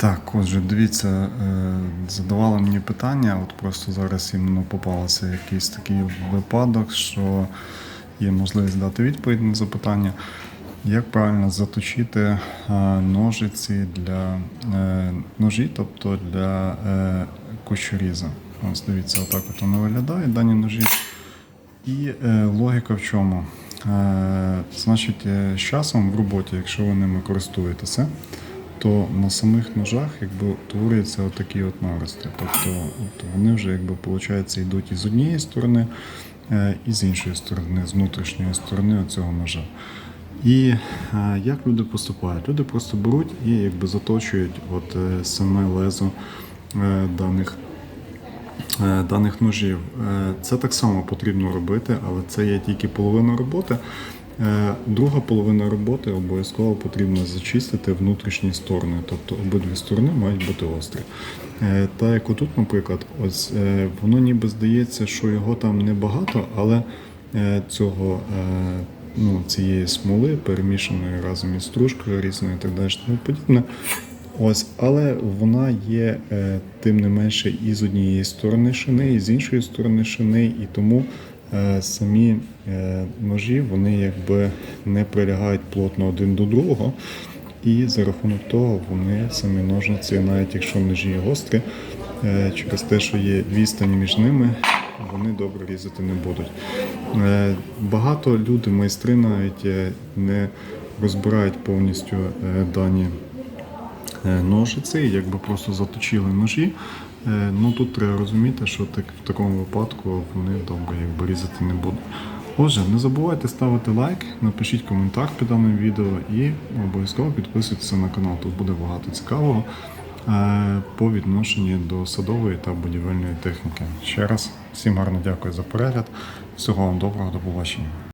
Так, отже, дивіться, е, задавали мені питання, от просто зараз іменно попався якийсь такий випадок, що є можливість дати відповідь на запитання. Як правильно заточити е, ножиці для е, ножі, тобто для кущоріза? Ось дивіться, отак от воно виглядає, дані ножі. І логіка в чому? Значить, з часом в роботі, якщо ви ними користуєтеся, то на самих ножах якби утворюються отакі от нарости. Тобто от вони вже якби виходить, йдуть і з однієї сторони, е, і з іншої сторони, з внутрішньої сторони цього ножа. І е, як люди поступають? Люди просто беруть і якби заточують от, е, саме лезо даних даних ножів. Це так само потрібно робити, але це є тільки половина роботи. Е, Друга половина роботи обов'язково потрібно зачистити внутрішні сторони, тобто обидві сторони мають бути острі. Е, Та як отут, наприклад, ось е, воно ніби здається, що його там небагато, але цього ну, цієї смоли перемішаної разом із стружкою різною і так далі, тому подібне. Ось, але вона є тим не менше і з однієї сторони шини, і з іншої сторони шини, і тому самі е, ножі вони якби не прилягають плотно один до другого. І за рахунок того вони самі ножниці, навіть якщо ножі гострі, е, через те, що є відстань між ними, вони добре різати не будуть. Е, Багато люди, майстри навіть е, не розбирають повністю е, дані е, ножиці, якби просто заточили ножі. Е, Ну тут треба розуміти, що так, в такому випадку вони добре якби різати не будуть. Отже, не забувайте ставити лайк, напишіть коментар під даним відео і обов'язково підписуйтесь на канал. Тут буде багато цікавого е, по відношенню до садової та будівельної техніки. Ще раз всім гарно дякую за перегляд. Всього вам доброго, до побачення.